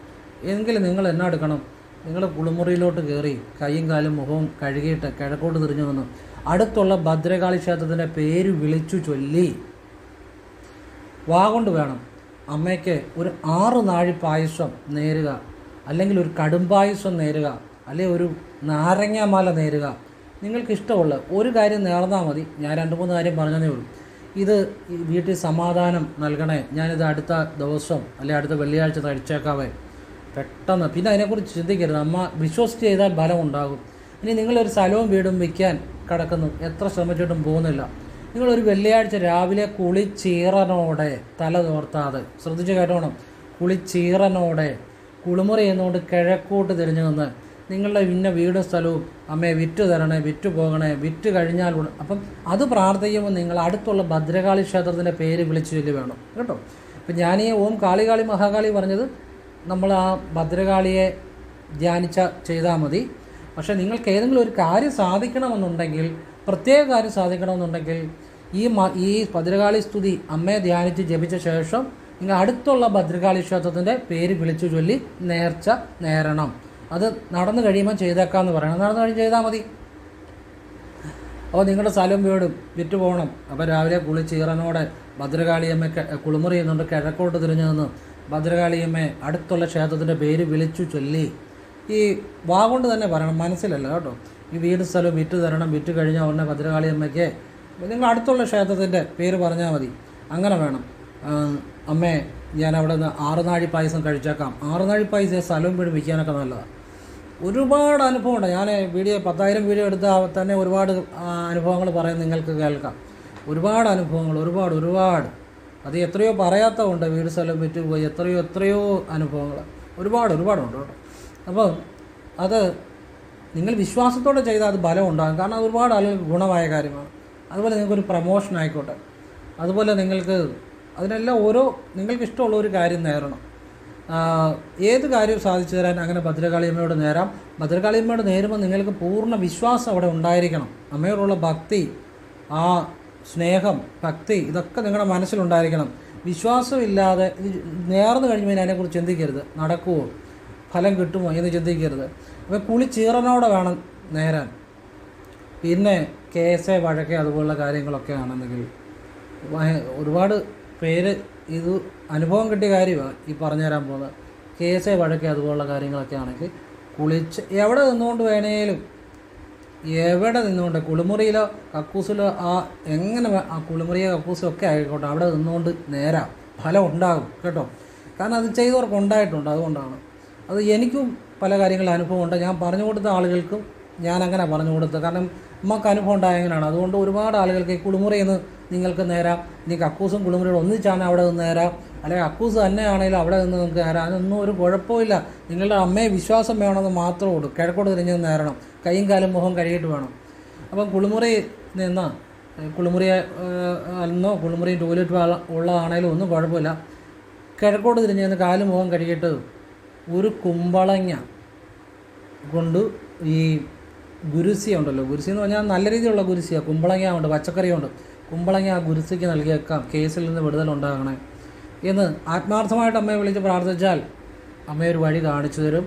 എങ്കിൽ നിങ്ങൾ എന്നാ എടുക്കണം? നിങ്ങൾ കുളിമുറിയിലോട്ട് കയറി കൈയും കാലും മുഖവും കഴുകിയിട്ട് കിഴക്കോട്ട് തിരിഞ്ഞു വന്നു അടുത്തുള്ള ഭദ്രകാളി ക്ഷേത്രത്തിന്റെ പേര് വിളിച്ചു ചൊല്ലി. വാ കൊണ്ട് വേണം. അമ്മയ്ക്ക് ഒരു ആറ് നാഴി പായസം നേരുക അല്ലെങ്കിൽ ഒരു കടും പായസം നേരുക അല്ലെങ്കിൽ ഒരു നാരങ്ങാമാല നേരുക. നിങ്ങൾക്ക് ഇഷ്ടമുള്ള ഒരു കാര്യം നേർന്നാൽ മതി. ഞാൻ രണ്ട് മൂന്ന് കാര്യം പറഞ്ഞതേ ഉള്ളൂ. ഇത് വീട്ടിൽ സമാധാനം നൽകണേ. ഞാനിത് അടുത്ത ദിവസം അല്ലെങ്കിൽ അടുത്ത വെള്ളിയാഴ്ച കഴിച്ചേക്കാവേ പെട്ടെന്ന്. പിന്നെ അതിനെക്കുറിച്ച് ചിന്തിക്കരുത്. അമ്മ വിശ്വസിച്ച് ചെയ്താൽ ഫലം ഉണ്ടാകും. ഇനി നിങ്ങളൊരു സ്ഥലവും വീടും വിൽക്കാൻ കിടക്കുന്നു. എത്ര ശ്രമിച്ചിട്ടും പോകുന്നില്ല. നിങ്ങളൊരു വെള്ളിയാഴ്ച രാവിലെ കുളിച്ചീറനോടെ തല തോർത്താതെ ശ്രദ്ധിച്ച് കേട്ടോണം. കുളിച്ചീറനോടെ കുളിമുറി എന്നുകൊണ്ട് കിഴക്കോട്ട് തിരിഞ്ഞു നിന്ന് നിങ്ങളുടെ ഇന്ന വീടും സ്ഥലവും അമ്മയെ വിറ്റ് തരണേ വിറ്റ് പോകണേ വിറ്റ് കഴിഞ്ഞാൽ അപ്പം അത് പ്രാർത്ഥിക്കുമ്പോൾ നിങ്ങൾ അടുത്തുള്ള ഭദ്രകാളി ക്ഷേത്രത്തിന്റെ പേര് വിളിച്ചു ചൊല്ലി വേണം. കേട്ടോ? ഇപ്പം ഞാൻ ഈ ഓം കാളികാളി മഹാകാളി പറഞ്ഞത് നമ്മൾ ആ ഭദ്രകാളിയെ ധ്യാനിച്ച ചെയ്താൽ മതി. പക്ഷേ നിങ്ങൾക്ക് ഏതെങ്കിലും ഒരു കാര്യം സാധിക്കണമെന്നുണ്ടെങ്കിൽ പ്രത്യേക കാര്യം സാധിക്കണമെന്നുണ്ടെങ്കിൽ ഈ ഈ ഭദ്രകാളി സ്തുതി അമ്മയെ ധ്യാനിച്ച് ജപിച്ച ശേഷം നിങ്ങൾ അടുത്തുള്ള ഭദ്രകാളി ക്ഷേത്രത്തിന്റെ പേര് വിളിച്ചു ചൊല്ലി നേർച്ച നേരണം. അത് നടന്നു കഴിയുമ്പോൾ ചെയ്തേക്കാമെന്ന് പറയണം. നടന്നു കഴിഞ്ഞ് ചെയ്താൽ മതി. അപ്പോൾ നിങ്ങളുടെ സ്ഥലം വീടും വിറ്റുപോകണം. അപ്പോൾ രാവിലെ കുളിച്ചീറനോടെ ഭദ്രകാളിയമ്മ കുളിമുറി എന്നുകൊണ്ട് കിഴക്കോട്ട് തിരിഞ്ഞു നിന്ന് ഭദ്രകാളിയമ്മയെ അടുത്തുള്ള ക്ഷേത്രത്തിന്റെ പേര് വിളിച്ചു ചൊല്ലി. ഈ വാ കൊണ്ട് തന്നെ പറയണം. മനസ്സിലല്ല കേട്ടോ. ഈ വീട് സ്ഥലം വിറ്റ് തരണം വിറ്റ് കഴിഞ്ഞാൽ ഉടനെ ഭദ്രകാളി അമ്മയ്ക്ക് നിങ്ങൾ അടുത്തുള്ള ക്ഷേത്രത്തിന്റെ പേര് പറഞ്ഞാൽ മതി. അങ്ങനെ വേണം. അമ്മേ ഞാൻ അവിടെ നിന്ന് ആറുനാഴി പായസം കഴിച്ചേക്കാം. ആറുനാഴി പായസം സ്ഥലവും വീട് വിൽക്കാനൊക്കെ നല്ലതാണ് ഒരുപാട് അനുഭവമുണ്ട്. ഞാൻ വീഡിയോ പത്തായിരം വീഡിയോ എടുത്താൽ തന്നെ ഒരുപാട് അനുഭവങ്ങൾ പറയാൻ നിങ്ങൾക്ക് കേൾക്കാം. ഒരുപാട് അനുഭവങ്ങൾ ഒരുപാട് ഒരുപാട്. അത് എത്രയോ പറയാത്തതുണ്ട് വീട് സ്ഥലം വിറ്റ് പോയി എത്രയോ എത്രയോ അനുഭവങ്ങൾ. ഒരുപാട് ഒരുപാടുണ്ട് കേട്ടോ. അപ്പം അത് നിങ്ങൾ വിശ്വാസത്തോടെ ചെയ്താൽ അത് ബലം ഉണ്ടാകും. കാരണം അത് ഒരുപാട് ആളുകൾക്ക് ഗുണമായ കാര്യമാണ്. അതുപോലെ നിങ്ങൾക്കൊരു പ്രമോഷൻ ആയിക്കോട്ടെ. അതുപോലെ നിങ്ങൾക്ക് അതിനെല്ലാം ഓരോ നിങ്ങൾക്ക് ഇഷ്ടമുള്ള ഒരു കാര്യം നേരണം ഏത് കാര്യവും സാധിച്ചു തരാൻ അങ്ങനെ ഭദ്രകാളിയമ്മയോട് നേരാം. ഭദ്രകാളിയമ്മയോട് നേരുമ്പോൾ നിങ്ങൾക്ക് പൂർണ വിശ്വാസം അവിടെ ഉണ്ടായിരിക്കണം. അമ്മയോടുള്ള ഭക്തി ആ സ്നേഹം ഭക്തി ഇതൊക്കെ നിങ്ങളുടെ മനസ്സിലുണ്ടായിരിക്കണം. വിശ്വാസമില്ലാതെ നേർന്നു കഴിഞ്ഞാൽ അതിനെക്കുറിച്ച് ചിന്തിക്കരുത്. നടക്കുമോ ഫലം കിട്ടുമോ എന്ന് ചിന്തിക്കരുത്. അപ്പോൾ പുളി ചീറനോടെ വേണം നേരാൻ. പിന്നെ കേസ് വഴക്ക് അതുപോലുള്ള കാര്യങ്ങളൊക്കെ ആണെന്നെങ്കിൽ ഒരുപാട് പേര് ഇത് അനുഭവം കിട്ടിയ കാര്യമാണ് ഈ പറഞ്ഞു തരാൻ പോകുന്നത് കേസ് വഴക്ക് അതുപോലുള്ള കാര്യങ്ങളൊക്കെ ആണെങ്കിൽ കുളിച്ച് എവിടെ നിന്നുകൊണ്ട് വേണേലും എവിടെ നിന്നുകൊണ്ട് കുളിമുറിയിലോ കക്കൂസിലോ ആ എങ്ങനെ ആ കുളിമുറിയോ കക്കൂസോ ഒക്കെ ആയിക്കോട്ടെ അവിടെ നിന്നുകൊണ്ട് നേരാ. ഫലം ഉണ്ടാകും കേട്ടോ. കാരണം അത് ചെയ്തവർക്ക് ഉണ്ടായിട്ടുണ്ട് അതുകൊണ്ടാണ്. അത് എനിക്കും പല കാര്യങ്ങൾ അനുഭവമുണ്ട് ഞാൻ പറഞ്ഞു കൊടുത്ത ആളുകൾക്കും ഞാൻ അങ്ങനെ പറഞ്ഞു കൊടുത്തത് കാരണം നമുക്ക് അനുഭവം ഉണ്ടായ എങ്ങനെയാണ് അതുകൊണ്ട് ഒരുപാട് ആളുകൾക്ക് ഈ കുളിമുറിയിൽ നിങ്ങൾക്ക് നേരാം. ഇനി കക്കൂസും കുളിമുറയോട് ഒന്നിച്ചാണ് അവിടെ നിന്ന് നേരാം. അല്ലെങ്കിൽ അക്കൂസ് തന്നെയാണെങ്കിലും അവിടെ നിന്ന് നിങ്ങൾക്ക് നേരാം. അതൊന്നും ഒരു കുഴപ്പമില്ല നിങ്ങളുടെ അമ്മയെ വിശ്വാസം വേണമെന്ന് മാത്രമേ ഉള്ളൂ. കിഴക്കോട്ട് തിരിഞ്ഞ് നേരണം. കൈയും കാലും മുഖം കഴുകിയിട്ട് വേണം. അപ്പം കുളിമുറി നിന്ന് കുളിമുറി എന്നോ കുളിമുറി ടോയ്ലറ്റ് ഉള്ളതാണെങ്കിലും ഒന്നും കുഴപ്പമില്ല. കിഴക്കോട്ട് തിരിഞ്ഞ് കാലും മുഖം കഴുകിയിട്ട് ഒരു കുമ്പളങ്ങ കൊണ്ട് ഈ ഗുരുസി ഉണ്ടല്ലോ. ഗുരുസി എന്ന് പറഞ്ഞാൽ നല്ല രീതിയിലുള്ള ഗുരുസിയാണ് കുമ്പളങ്ങ ഉണ്ട് പച്ചക്കറിയുണ്ട്. കുമ്പളങ്ങ ആ ഗുരുസിക്ക് നൽകിയേക്കാം കേസിൽ നിന്ന് വിടുതൽ ഉണ്ടാകണേ എന്ന് ആത്മാർത്ഥമായിട്ട് അമ്മയെ വിളിച്ച് പ്രാർത്ഥിച്ചാൽ അമ്മ ഒരു വഴി കാണിച്ചു തരും.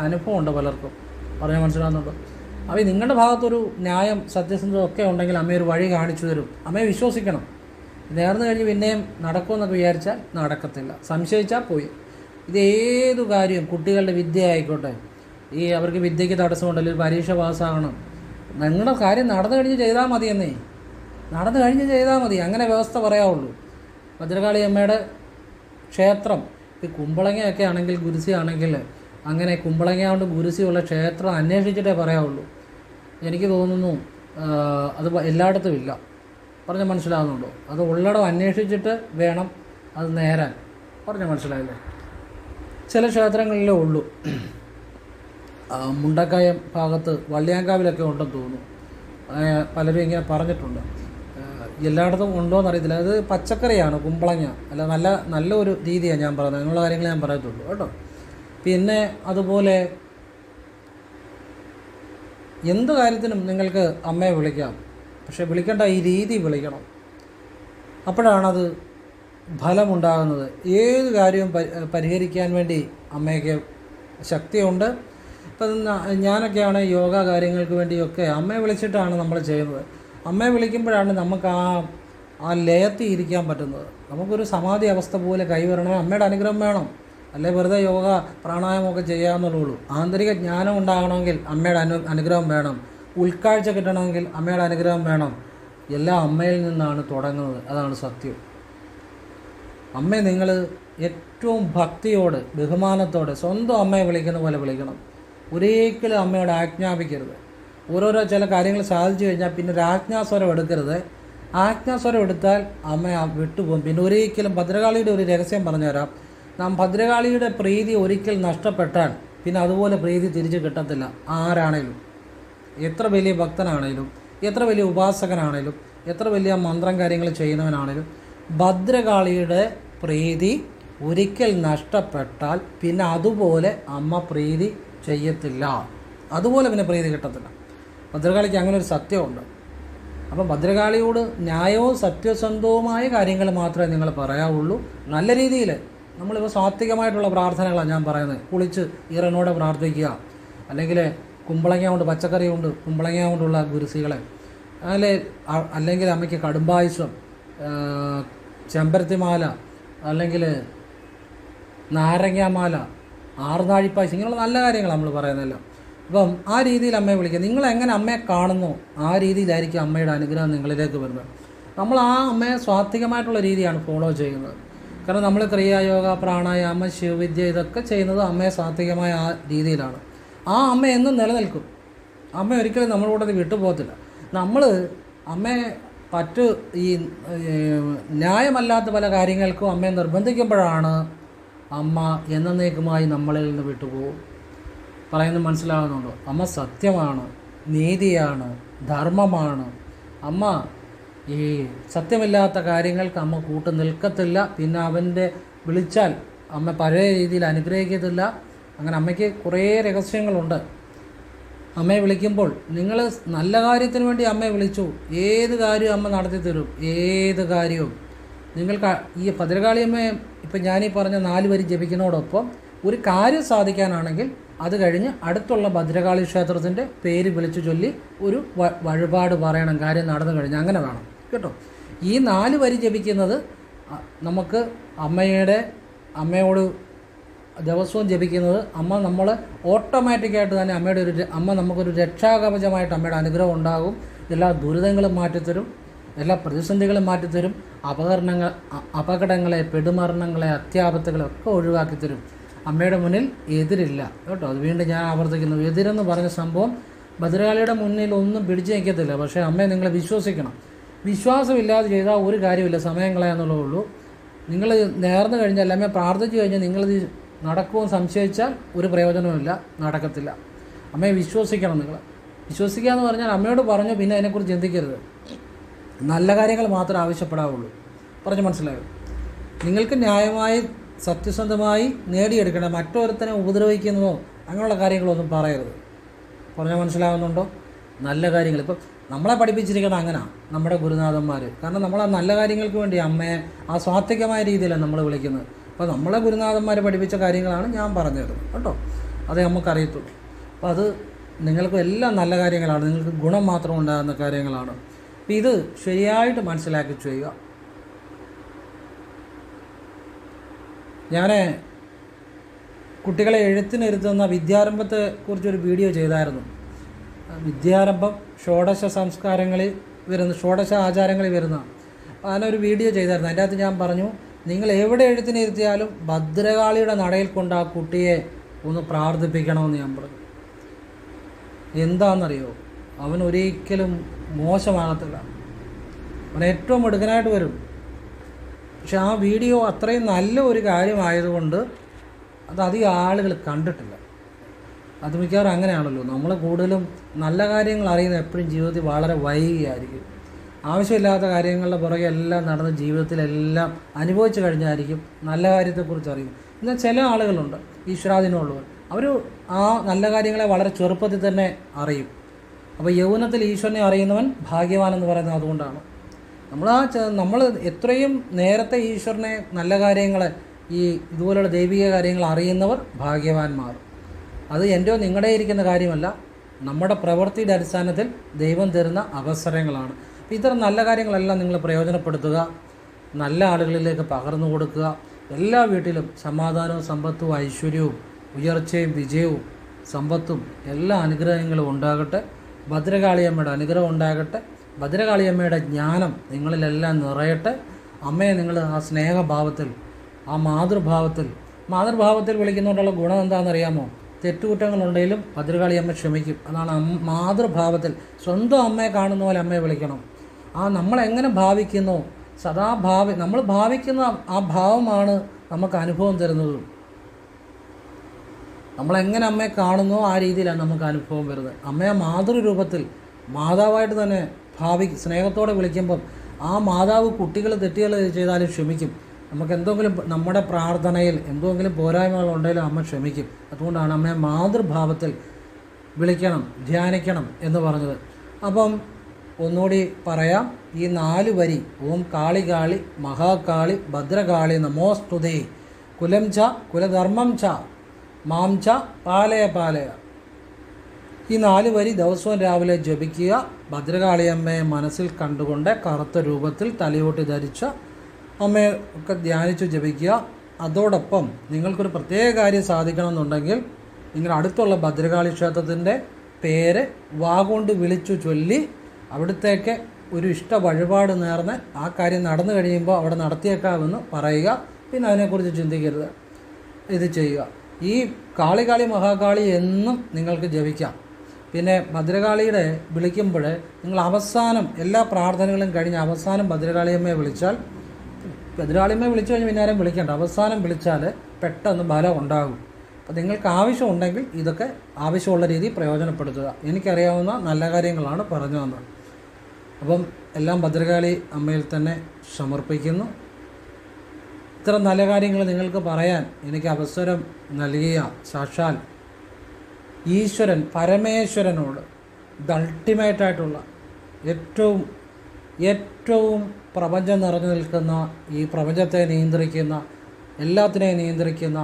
അനുഭവമുണ്ട് പലർക്കും. പറഞ്ഞാൽ മനസ്സിലാകുന്നുണ്ട് അപ്പോൾ നിങ്ങളുടെ ഭാഗത്തൊരു ന്യായം സത്യസന്ധത ഒക്കെ ഉണ്ടെങ്കിൽ അമ്മ ഒരു വഴി കാണിച്ചു തരും. അമ്മയെ വിശ്വസിക്കണം. നേർന്നു കഴിഞ്ഞ് പിന്നെയും നടക്കുമെന്നൊക്കെ വിചാരിച്ചാൽ നടക്കത്തില്ല. സംശയിച്ചാൽ പോയി. ഇത് ഏതു കാര്യം കുട്ടികളുടെ വിദ്യ ആയിക്കോട്ടെ. ഈ അവർക്ക് വിദ്യയ്ക്ക് തടസ്സമുണ്ടല്ലോ ഒരു പരീക്ഷ പാസ്സാകണം. നിങ്ങളുടെ കാര്യം നടന്നു കഴിഞ്ഞ് ചെയ്താൽ മതി എന്നേ. നടന്നു കഴിഞ്ഞ് ചെയ്താൽ മതി. അങ്ങനെ വ്യവസ്ഥ പറയാവുള്ളൂ. ഭദ്രകാളി അമ്മയുടെ ക്ഷേത്രം ഈ കുമ്പളങ്ങയൊക്കെ ആണെങ്കിൽ ഗുരുസി ആണെങ്കിൽ അങ്ങനെ കുമ്പളങ്ങ കൊണ്ട് ഗുരുസിയുള്ള ക്ഷേത്രം അന്വേഷിച്ചിട്ടേ പറയാവുള്ളൂ. എനിക്ക് തോന്നുന്നു അത് എല്ലായിടത്തും ഇല്ല. പറഞ്ഞ മനസ്സിലാകുന്നുണ്ടോ അത് ഉള്ളടം അന്വേഷിച്ചിട്ട് വേണം അത് നേരാൻ. പറഞ്ഞ മനസ്സിലായില്ലേ? ചില ക്ഷേത്രങ്ങളിലേ ഉള്ളൂ. മുണ്ടക്കയം ഭാഗത്ത് വള്ളിയാങ്കാവിലൊക്കെ ഉണ്ടെന്ന് തോന്നുന്നു. പലരും ഇങ്ങനെ പറഞ്ഞിട്ടുണ്ട്. എല്ലായിടത്തും ഉണ്ടോ എന്നറിയത്തില്ല. അത് പച്ചക്കറിയാണ് കുമ്പളങ്ങ. അല്ല നല്ല നല്ല ഒരു രീതിയാണ് ഞാൻ പറയുന്നത്. അങ്ങനെയുള്ള കാര്യങ്ങൾ ഞാൻ പറയത്തുള്ളൂ കേട്ടോ. പിന്നെ അതുപോലെ എന്ത് കാര്യത്തിനും നിങ്ങൾക്ക് അമ്മയെ വിളിക്കാം. പക്ഷെ വിളിക്കേണ്ട ഈ രീതി വിളിക്കണം. അപ്പോഴാണത് ഫലമുണ്ടാകുന്നത്. ഏത് കാര്യവും പരിഹരിക്കാൻ വേണ്ടി അമ്മയ്ക്ക് ശക്തിയുണ്ട്. ഇപ്പം ഞാനൊക്കെയാണ് യോഗ കാര്യങ്ങൾക്ക് വേണ്ടിയൊക്കെ അമ്മയെ വിളിച്ചിട്ടാണ് നമ്മൾ ചെയ്യുന്നത്. അമ്മയെ വിളിക്കുമ്പോഴാണ് നമുക്ക് ആ ആ ലയത്തിൽ ഇരിക്കാൻ പറ്റുന്നത്. നമുക്കൊരു സമാധി അവസ്ഥ പോലെ കൈവരണം. അമ്മയുടെ അനുഗ്രഹം വേണം. അല്ലെ വെറുതെ യോഗ പ്രാണായാമമൊക്കെ ചെയ്യാമെന്നുള്ളൂ ആന്തരിക ജ്ഞാനം ഉണ്ടാകണമെങ്കിൽ അമ്മയുടെ അനു അനുഗ്രഹം വേണം. ഉൾക്കാഴ്ച കിട്ടണമെങ്കിൽ അമ്മയുടെ അനുഗ്രഹം വേണം. എല്ലാം അമ്മയിൽ നിന്നാണ് തുടങ്ങുന്നത്. അതാണ് സത്യം. അമ്മയെ നിങ്ങൾ ഏറ്റവും ഭക്തിയോട് ബഹുമാനത്തോടെ സ്വന്തം അമ്മയെ വിളിക്കുന്ന പോലെ വിളിക്കണം. ഒരിക്കലും അമ്മയോട് ആജ്ഞാപിക്കരുത്. ഓരോരോ ചില കാര്യങ്ങൾ സാധിച്ചു കഴിഞ്ഞാൽ പിന്നെ ഒരു ആജ്ഞാസ്വരം എടുക്കരുത്. ആജ്ഞാസ്വരം എടുത്താൽ അമ്മ വിട്ടുപോകും. പിന്നെ ഒരിക്കലും ഭദ്രകാളിയുടെ ഒരു രഹസ്യം പറഞ്ഞുതരാം. നാം ഭദ്രകാളിയുടെ പ്രീതി ഒരിക്കൽ നഷ്ടപ്പെട്ടാൽ പിന്നെ അതുപോലെ പ്രീതി തിരിച്ചു കിട്ടത്തില്ല. ആരാണേലും. എത്ര വലിയ ഭക്തനാണേലും എത്ര വലിയ ഉപാസകനാണേലും എത്ര വലിയ മന്ത്രം കാര്യങ്ങൾ ചെയ്യുന്നവനാണേലും ഭദ്രകാളിയുടെ പ്രീതി ഒരിക്കൽ നഷ്ടപ്പെട്ടാൽ പിന്നെ അതുപോലെ അമ്മ പ്രീതി ചെയ്യത്തില്ല. അതുപോലെ പിന്നെ പ്രീതി കിട്ടത്തില്ല. ഭദ്രകാളിക്ക് അങ്ങനെ ഒരു സത്യമുണ്ട്. അപ്പം ഭദ്രകാളിയോട് ന്യായവും സത്യസന്ധവുമായ കാര്യങ്ങൾ മാത്രമേ നിങ്ങൾ പറയാവുള്ളൂ. നല്ല രീതിയിൽ നമ്മളിപ്പോൾ സാത്വികമായിട്ടുള്ള പ്രാർത്ഥനകളാണ് ഞാൻ പറയുന്നത്. കുളിച്ച് ഈറനോടെ പ്രാർത്ഥിക്കുക. അല്ലെങ്കിൽ കുമ്പളങ്ങ കൊണ്ട് പച്ചക്കറി കൊണ്ട് കുമ്പളങ്ങ കൊണ്ടുള്ള ഗുരുസികളെ. അല്ലെ അല്ലെങ്കിൽ അമ്മയ്ക്ക് കടുംബായുസം ചെമ്പരത്തിമാല അല്ലെങ്കിൽ നാരങ്ങാമാല ആറുനാഴിപ്പായസം ഇങ്ങനെയുള്ള നല്ല കാര്യങ്ങൾ നമ്മൾ പറയുന്നല്ലോ അപ്പം ആ രീതിയിൽ അമ്മയെ വിളിക്കുക. നിങ്ങൾ എങ്ങനെ അമ്മയെ കാണുന്നു? ആ രീതിയിലായിരിക്കും അമ്മയുടെ അനുഗ്രഹം നിങ്ങളിലേക്ക് വരുന്നത്. നമ്മൾ ആ അമ്മയെ സ്വാത്വികമായിട്ടുള്ള രീതിയാണ് ഫോളോ ചെയ്യുന്നത്. കാരണം നമ്മൾ ക്രിയായോഗ പ്രാണായാമം ശിവവിദ്യ ഇതൊക്കെ ചെയ്യുന്നത് അമ്മയെ സാത്വികമായ ആ രീതിയിലാണ്. ആ അമ്മ എന്നും നിലനിൽക്കും. അമ്മ ഒരിക്കലും നമ്മളുടെ കൂടെ വിട്ടുപോകത്തില്ല. നമ്മൾ അമ്മയെ പറ്റു ഈ ന്യായമല്ലാത്ത പല കാര്യങ്ങൾക്കും അമ്മയെ നിർബന്ധിക്കുമ്പോഴാണ് അമ്മ എന്നേക്കുമായി നമ്മളിൽ നിന്ന് വിട്ടുപോകും. പറയുന്നത് മനസ്സിലാകുന്നുണ്ടോ? അമ്മ സത്യമാണ് നീതിയാണ് ധർമ്മമാണ്. അമ്മ ഈ സത്യമില്ലാത്ത കാര്യങ്ങൾക്ക് അമ്മ കൂട്ട് നിൽക്കത്തില്ല. പിന്നെ അവന്റെ വിളിച്ചാൽ അമ്മ പഴയ രീതിയിൽ അനുഗ്രഹിക്കത്തില്ല. അങ്ങനെ അമ്മയ്ക്ക് കുറേ രഹസ്യങ്ങളുണ്ട്. അമ്മയെ വിളിക്കുമ്പോൾ നിങ്ങൾ നല്ല കാര്യത്തിന് വേണ്ടി അമ്മയെ വിളിച്ചു. ഏത് കാര്യവും അമ്മ നടത്തി തരും. ഏത് കാര്യവും. നിങ്ങൾക്ക് ആ- ഈ ഭദ്രകാളിയമ്മയെ ഇപ്പം ഞാനീ പറഞ്ഞ നാല് വരി ജപിക്കുന്നതോടൊപ്പം ഒരു കാര്യം സാധിക്കാനാണെങ്കിൽ അത് കഴിഞ്ഞ് അടുത്തുള്ള ഭദ്രകാളി ക്ഷേത്രത്തിന്റെ പേര് വിളിച്ചു ചൊല്ലി ഒരു വഴിപാട് പറയണം. കാര്യം നടന്നു കഴിഞ്ഞ് അങ്ങനെ വേണം. കേട്ടോ? ഈ നാല് വരി ജപിക്കുന്നത് നമുക്ക് അമ്മയുടെ അമ്മയോട് ദിവസവും ജപിക്കുന്നത് അമ്മ നമ്മൾ ഓട്ടോമാറ്റിക്കായിട്ട് തന്നെ അമ്മയുടെ ഒരു അമ്മ നമുക്കൊരു രക്ഷാകവചമായിട്ട് അമ്മയുടെ അനുഗ്രഹം ഉണ്ടാകും. എല്ലാ ദുരിതങ്ങളും മാറ്റിത്തരും. എല്ലാ പ്രതിസന്ധികളും മാറ്റിത്തരും. അപകടങ്ങൾ അപകടങ്ങളെ പെടുമരണങ്ങളെ അത്യാപത്തുകളെ ഒക്കെ ഒഴിവാക്കി തരും അമ്മയുടെ മുന്നിൽ എതിരില്ല. കേട്ടോ? അത് വീണ്ടും ഞാൻ ആവർത്തിക്കുന്നു. എതിരെന്ന് പറഞ്ഞ സംഭവം ഭദ്രകാളിയുടെ മുന്നിൽ ഒന്നും പിടിച്ചു നിൽക്കത്തില്ല. പക്ഷേ അമ്മയെ നിങ്ങൾ വിശ്വസിക്കണം. വിശ്വാസമില്ലാതെ ചെയ്താൽ ഒരു കാര്യമില്ല സമയം ഉള്ളൂ. നിങ്ങൾ നേർന്നു കഴിഞ്ഞാൽ അമ്മയെ പ്രാർത്ഥിച്ചു കഴിഞ്ഞാൽ നിങ്ങളിത് നടക്കുമെന്ന് സംശയിച്ചാൽ ഒരു പ്രയോജനവുമില്ല നടക്കത്തില്ല. അമ്മയെ വിശ്വസിക്കണം നിങ്ങൾ. വിശ്വസിക്കുക എന്ന് പറഞ്ഞാൽ അമ്മയോട് പറഞ്ഞു പിന്നെ അതിനെക്കുറിച്ച് ചിന്തിക്കരുത്. നല്ല കാര്യങ്ങൾ മാത്രമേ ആവശ്യപ്പെടാവുള്ളൂ. പറഞ്ഞു മനസ്സിലായോ? നിങ്ങൾക്ക് ന്യായമായി സത്യസന്ധമായി നേടിയെടുക്കണം മറ്റൊരുത്തനെ ഉപദ്രവിക്കുന്നതോ അങ്ങനെയുള്ള കാര്യങ്ങളൊന്നും പറയരുത്. പറഞ്ഞാൽ മനസ്സിലാവുന്നുണ്ടോ? നല്ല കാര്യങ്ങൾ. ഇപ്പം നമ്മളെ പഠിപ്പിച്ചിരിക്കണം അങ്ങനെ നമ്മുടെ ഗുരുനാഥന്മാർ കാരണം നമ്മൾ ആ നല്ല കാര്യങ്ങൾക്ക് വേണ്ടി അമ്മയെ ആ സ്വാത്വികമായ രീതിയിലാണ് നമ്മൾ വിളിക്കുന്നത്. അപ്പോൾ നമ്മളെ ഗുരുനാഥന്മാർ പഠിപ്പിച്ച കാര്യങ്ങളാണ് ഞാൻ പറഞ്ഞത്. കേട്ടോ? അതേ നമുക്കറിയത്തുള്ളൂ. അപ്പോൾ അത് നിങ്ങൾക്ക് എല്ലാം നല്ല കാര്യങ്ങളാണ്. നിങ്ങൾക്ക് ഗുണം മാത്രം ഉണ്ടാകുന്ന കാര്യങ്ങളാണ്. അപ്പോൾ ഇത് ശരിയായിട്ട് മനസ്സിലാക്കി ചെയ്യുക. ഞാൻ കുട്ടികളെ എഴുത്തിനിരുത്തുന്ന വിദ്യാരംഭത്തെ കുറിച്ചൊരു വീഡിയോ ചെയ്തായിരുന്നു. വിദ്യാരംഭം ഷോഡശ സംസ്കാരങ്ങളിൽ വരുന്ന ഷോഡശ ആചാരങ്ങളിൽ വരുന്ന. അങ്ങനെ ഒരു വീഡിയോ ചെയ്തായിരുന്നു. അതിന്റെ അകത്ത് ഞാൻ പറഞ്ഞു നിങ്ങൾ എവിടെ എഴുത്തിനിരുത്തിയാലും ഭദ്രകാളിയുടെ നടയിൽ കൊണ്ട് ആ കുട്ടിയെ ഒന്ന് പ്രാർത്ഥിപ്പിക്കണമെന്ന് ഞാൻ പറഞ്ഞു. എന്താണെന്നറിയോ? അവൻ ഒരിക്കലും മോശമാകത്തില്ല അവൻ ഏറ്റവും മിടുക്കനായിട്ട് വരും. പക്ഷെ ആ വീഡിയോ അത്രയും നല്ല ഒരു കാര്യമായതുകൊണ്ട് അത് അധികം ആളുകൾ കണ്ടിട്ടില്ല. അത് മിക്കവാറും അങ്ങനെയാണല്ലോ. നമ്മൾ കൂടുതലും നല്ല കാര്യങ്ങൾ അറിയുന്നത് എപ്പോഴും ജീവിതത്തിൽ വളരെ വൈകിയായിരിക്കും. ആവശ്യമില്ലാത്ത കാര്യങ്ങളുടെ പുറകെ എല്ലാം നടന്ന് ജീവിതത്തിലെല്ലാം അനുഭവിച്ചു കഴിഞ്ഞായിരിക്കും നല്ല കാര്യത്തെക്കുറിച്ച് അറിയും എന്നാൽ ചില ആളുകളുണ്ട് ഈശ്വരാധീനമുള്ളവർ. അവർ ആ നല്ല കാര്യങ്ങളെ വളരെ ചെറുപ്പത്തിൽ തന്നെ അറിയും. അപ്പോൾ യൗവനത്തിൽ ഈശ്വരനെ അറിയുന്നവൻ ഭാഗ്യവാൻ എന്ന് പറയുന്നത് അതുകൊണ്ടാണ്. നമ്മൾ ആ നമ്മൾ എത്രയും നേരത്തെ ഈശ്വരനെ നല്ല കാര്യങ്ങൾ ഈ ഇതുപോലുള്ള ദൈവിക കാര്യങ്ങൾ അറിയുന്നവർ ഭാഗ്യവാന്മാർ അത് എന്റെയോ നിങ്ങളുടെ ഇരിക്കുന്ന കാര്യമല്ല. നമ്മുടെ പ്രവൃത്തിയുടെ അടിസ്ഥാനത്തിൽ ദൈവം തരുന്ന അവസരങ്ങളാണ്. അപ്പോൾ ഇത്തരം നല്ല കാര്യങ്ങളെല്ലാം നിങ്ങൾ പ്രയോജനപ്പെടുത്തുക. നല്ല ആളുകളിലേക്ക് പകർന്നു കൊടുക്കുക. എല്ലാ വീട്ടിലും സമാധാനവും സമ്പത്തും ഐശ്വര്യവും ഉയർച്ചയും വിജയവും സമ്പത്തും എല്ലാ അനുഗ്രഹങ്ങളും ഉണ്ടാകട്ടെ. ഭദ്രകാളിയമ്മയുടെ അനുഗ്രഹം ഉണ്ടാകട്ടെ. ഭദ്രകാളിയമ്മയുടെ ജ്ഞാനം നിങ്ങളിലെല്ലാം നിറയട്ടെ. അമ്മയെ നിങ്ങൾ ആ സ്നേഹഭാവത്തിൽ ആ മാതൃഭാവത്തിൽ മാതൃഭാവത്തിൽ വിളിക്കുന്നതുകൊണ്ടുള്ള ഗുണം എന്താണെന്നറിയാമോ? തെറ്റുകുറ്റങ്ങളുണ്ടെങ്കിലും ഭദ്രകാളിയമ്മ ക്ഷമിക്കും. അതാണ് മാതൃഭാവത്തിൽ സ്വന്തം അമ്മയെ കാണുന്ന പോലെ അമ്മയെ വിളിക്കണം. ആ നമ്മളെങ്ങനെ ഭാവിക്കുന്നു? സദാ ഭാവി നമ്മൾ ഭാവിക്കുന്ന ആ ഭാവമാണ് നമുക്ക് അനുഭവം തരുന്നത്. നമ്മളെങ്ങനെ അമ്മയെ കാണുന്നോ ആ രീതിയിലാണ് നമുക്ക് അനുഭവം വരുന്നത്. അമ്മയെ മാതൃരൂപത്തിൽ മാതാവായിട്ട് തന്നെ ഭാവി സ്നേഹത്തോടെ വിളിക്കുമ്പം ആ മാതാവ് കുട്ടികൾ തെറ്റുകൾ ചെയ്താലും ക്ഷമിക്കും. നമുക്ക് എന്തെങ്കിലും നമ്മുടെ പ്രാർത്ഥനയിൽ എന്തെങ്കിലും പോരായ്മകൾ ഉണ്ടെങ്കിലും അമ്മ ക്ഷമിക്കും. അതുകൊണ്ടാണ് അമ്മയെ മാതൃഭാവത്തിൽ വിളിക്കണം ധ്യാനിക്കണം എന്ന് പറഞ്ഞത്. അപ്പം ഒന്നുകൂടി പറയാം. ഈ നാല് വരി ഓം കാളി കാളി മഹാകാളി ഭദ്രകാളി നമോസ്തുതേ കുലം ച കുലധർമ്മം ച മാം ച പാലയ പാലയ. ഈ നാല് വരി ദിവസവും രാവിലെ ജപിക്കുക. ഭദ്രകാളിയമ്മയെ മനസ്സിൽ കണ്ടുകൊണ്ട് കറുത്ത രൂപത്തിൽ തലയോട്ടി ധരിച്ച അമ്മയെ ഒക്കെ ധ്യാനിച്ചു ജപിക്കുക. അതോടൊപ്പം നിങ്ങൾക്കൊരു പ്രത്യേക കാര്യം സാധിക്കണമെന്നുണ്ടെങ്കിൽ നിങ്ങളുടെ അടുത്തുള്ള ഭദ്രകാളി ക്ഷേത്രത്തിന്റെ പേര് വാഗോണ്ട് വിളിച്ചു ചൊല്ലി അവിടത്തേക്ക് ഒരു ഇഷ്ട വഴിപാട് നേർന്ന് ആ കാര്യം നടന്നു കഴിയുമ്പോൾ അവിടെ നടത്തിയേക്കാമെന്ന് പറയുക. പിന്നെ അതിനെക്കുറിച്ച് ചിന്തിക്കരുത്. ഇത് ചെയ്യുക. ഈ കാളി കാളി മഹാകാളി എന്നും നിങ്ങൾക്ക് ജപിക്കാം. പിന്നെ ഭദ്രകാളിയുടെ വിളിക്കുമ്പോൾ നിങ്ങൾ അവസാനം എല്ലാ പ്രാർത്ഥനകളും കഴിഞ്ഞ് അവസാനം ഭദ്രകാളിയമ്മയെ വിളിച്ചാൽ ഭദ്രകാളിയമ്മയെ വിളിച്ചു കഴിഞ്ഞ് പിന്നെ വിളിക്കേണ്ട. അവസാനം വിളിച്ചാൽ പെട്ടെന്ന് ബലം ഉണ്ടാകും. അപ്പോൾ നിങ്ങൾക്ക് ആവശ്യമുണ്ടെങ്കിൽ ഇതൊക്കെ ആവശ്യമുള്ള രീതിയിൽ പ്രയോജനപ്പെടുത്തുക. എനിക്കറിയാവുന്ന നല്ല കാര്യങ്ങളാണ് പറഞ്ഞു തന്നത്. അപ്പം എല്ലാം ഭദ്രകാളി അമ്മയിൽ തന്നെ സമർപ്പിക്കുന്നു. ഇത്ര നല്ല കാര്യങ്ങൾ നിങ്ങൾക്ക് പറയാൻ എനിക്ക് അവസരം നൽകിയ സാക്ഷാൽ ഈശ്വരൻ പരമേശ്വരനോട് ഇത് അൾട്ടിമേറ്റായിട്ടുള്ള ഏറ്റവും ഏറ്റവും പ്രപഞ്ചം നിറഞ്ഞു നിൽക്കുന്ന ഈ പ്രപഞ്ചത്തെ നിയന്ത്രിക്കുന്ന എല്ലാത്തിനെയും നിയന്ത്രിക്കുന്ന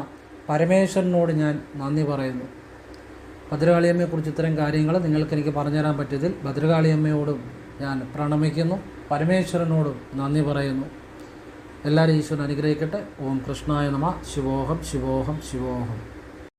പരമേശ്വരനോട് ഞാൻ നന്ദി പറയുന്നു. ഭദ്രകാളിയമ്മയെക്കുറിച്ച് ഇത്തരം കാര്യങ്ങൾ നിങ്ങൾക്ക് എനിക്ക് പറഞ്ഞുതരാൻ പറ്റിയതിൽ ഭദ്രകാളിയമ്മയോടും ഞാൻ പ്രണമിക്കുന്നു. പരമേശ്വരനോടും നന്ദി പറയുന്നു. എല്ലാവരും ഈശ്വരൻ അനുഗ്രഹിക്കട്ടെ. ഓം കൃഷ്ണായ നമ. ശിവോഹം ശിവോഹം ശിവോഹം.